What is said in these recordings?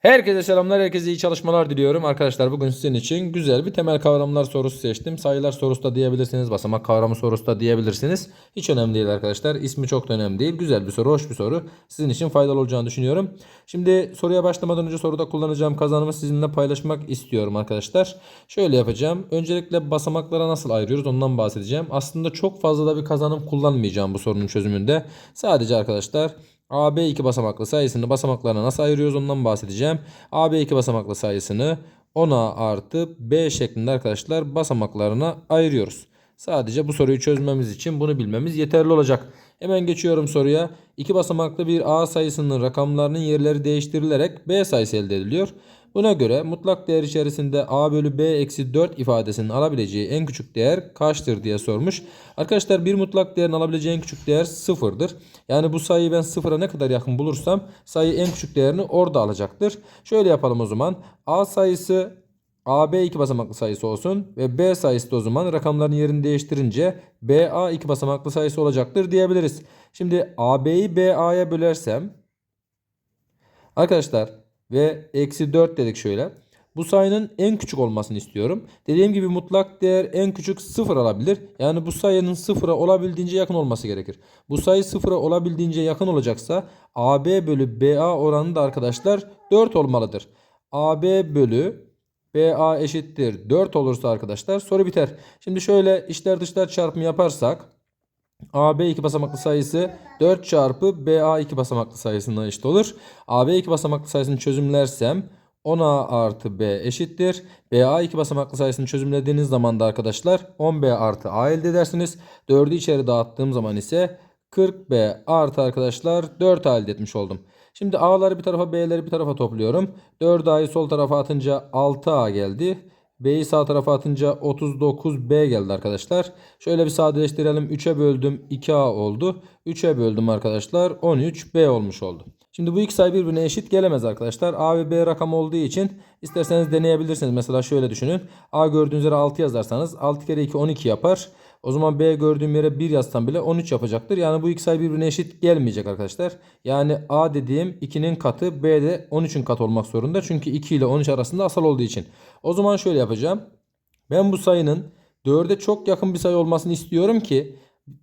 Herkese selamlar, herkese iyi çalışmalar diliyorum. Arkadaşlar bugün sizin için güzel bir temel kavramlar sorusu seçtim. Sayılar sorusu da diyebilirsiniz, basamak kavramı sorusu da diyebilirsiniz. Hiç önemli değil arkadaşlar. İsmi çok da önemli değil. Güzel bir soru, hoş bir soru. Sizin için faydalı olacağını düşünüyorum. Şimdi soruya başlamadan önce soruda kullanacağım kazanımı sizinle paylaşmak istiyorum arkadaşlar. Şöyle yapacağım. Öncelikle basamaklara nasıl ayırıyoruz ondan bahsedeceğim. Aslında çok fazla da bir kazanım kullanmayacağım bu sorunun çözümünde. Sadece arkadaşlar AB 2 basamaklı sayısını basamaklarına nasıl ayırıyoruz ondan bahsedeceğim. AB 2 basamaklı sayısını 10A artı B şeklinde arkadaşlar basamaklarına ayırıyoruz. Sadece bu soruyu çözmemiz için bunu bilmemiz yeterli olacak. Hemen geçiyorum soruya. 2 basamaklı bir A sayısının rakamlarının yerleri değiştirilerek B sayısı elde ediliyor. Buna göre mutlak değer içerisinde a bölü b eksi 4 ifadesinin alabileceği en küçük değer kaçtır diye sormuş. Arkadaşlar bir mutlak değerin alabileceği en küçük değer sıfırdır. Yani bu sayıyı ben sıfıra ne kadar yakın bulursam sayı en küçük değerini orada alacaktır. Şöyle yapalım o zaman. a sayısı AB iki basamaklı sayısı olsun ve B sayısı da o zaman rakamların yerini değiştirince BA iki basamaklı sayısı olacaktır diyebiliriz. Şimdi AB'yi BA'ya bölersem arkadaşlar ve eksi 4 dedik şöyle. Bu sayının en küçük olmasını istiyorum. Dediğim gibi mutlak değer en küçük 0 alabilir. Yani bu sayının 0'a olabildiğince yakın olması gerekir. Bu sayı 0'a olabildiğince yakın olacaksa AB bölü BA oranı da arkadaşlar 4 olmalıdır. AB bölü BA eşittir 4 olursa arkadaşlar soru biter. Şimdi şöyle içler dışlar çarpımı yaparsak AB 2 basamaklı sayısı 4 çarpı BA 2 basamaklı sayısına eşit olur. AB 2 basamaklı sayısını çözümlersem 10A artı B eşittir. BA 2 basamaklı sayısını çözümlediğiniz zaman da arkadaşlar 10B artı A elde edersiniz. 4'ü içeri dağıttığım zaman ise 40B artı arkadaşlar 4A elde etmiş oldum. Şimdi A'ları bir tarafa B'leri bir tarafa topluyorum. 4A'yı sol tarafa atınca 6A geldi. B'yi sağ tarafa atınca 39B geldi arkadaşlar. Şöyle bir sadeleştirelim. 3'e böldüm 2A oldu. 3'e böldüm arkadaşlar 13B olmuş oldu. Şimdi bu iki sayı birbirine eşit gelemez arkadaşlar. A ve B rakam olduğu için isterseniz deneyebilirsiniz. Mesela şöyle düşünün. A gördüğünüz yere 6 yazarsanız 6 kere 2 12 yapar. O zaman B gördüğüm yere 1 yazsam bile 13 yapacaktır. Yani bu iki sayı birbirine eşit gelmeyecek arkadaşlar. Yani A dediğim 2'nin katı B de 13'ün katı olmak zorunda. Çünkü 2 ile 13 arasında asal olduğu için. O zaman şöyle yapacağım. Ben bu sayının 4'e çok yakın bir sayı olmasını istiyorum ki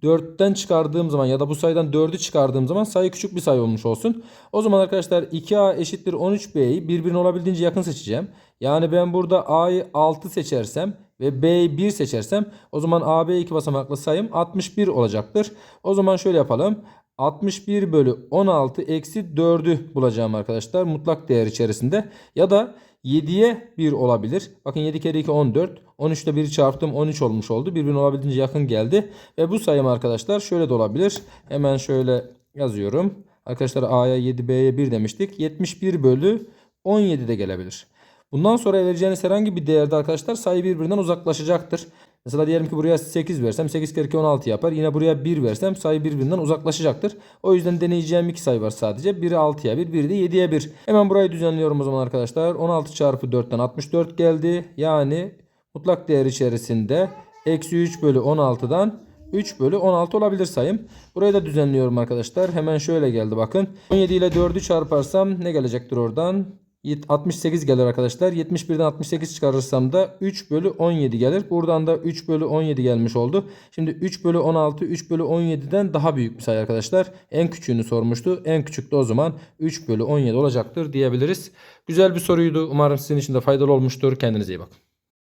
4'ten çıkardığım zaman ya da bu sayıdan 4'ü çıkardığım zaman sayı küçük bir sayı olmuş olsun. O zaman arkadaşlar 2A eşittir 13B'yi birbirine olabildiğince yakın seçeceğim. Yani ben burada A'yı 6 seçersem ve B'yi 1 seçersem o zaman AB 2 basamaklı sayım 61 olacaktır. O zaman şöyle yapalım. 61 bölü 16 eksi 4'ü bulacağım arkadaşlar mutlak değer içerisinde. Ya da 7'ye 1 olabilir. Bakın 7 kere 2 14. 13 ile 1'i çarptım 13 olmuş oldu. Birbirine olabildiğince yakın geldi. Ve bu sayım arkadaşlar şöyle de olabilir. Hemen şöyle yazıyorum. Arkadaşlar A'ya 7 B'ye 1 demiştik. 71 bölü 17 de gelebilir. Bundan sonra vereceğiniz herhangi bir değerde arkadaşlar sayı birbirinden uzaklaşacaktır. Mesela diyelim ki buraya 8 versem 8 kere 2 16 yapar. Yine buraya 1 versem sayı birbirinden uzaklaşacaktır. O yüzden deneyeceğim iki sayı var sadece. Biri 6'ya 1, biri de 7'ye 1. Hemen burayı düzenliyorum o zaman arkadaşlar. 16 çarpı 4'ten 64 geldi. Yani mutlak değer içerisinde eksi 3 bölü 16'dan 3 bölü 16 olabilir sayım. Burayı da düzenliyorum arkadaşlar. Hemen şöyle geldi bakın. 17 ile 4'ü çarparsam ne gelecektir oradan? 68 gelir arkadaşlar. 71'den 68 çıkarırsam da 3 bölü 17 gelir. Buradan da 3 bölü 17 gelmiş oldu. Şimdi 3 bölü 16 3 bölü 17'den daha büyük bir sayı arkadaşlar. En küçüğünü sormuştu. En küçük de o zaman 3 bölü 17 olacaktır diyebiliriz. Güzel bir soruydu. Umarım sizin için de faydalı olmuştur. Kendinize iyi bakın.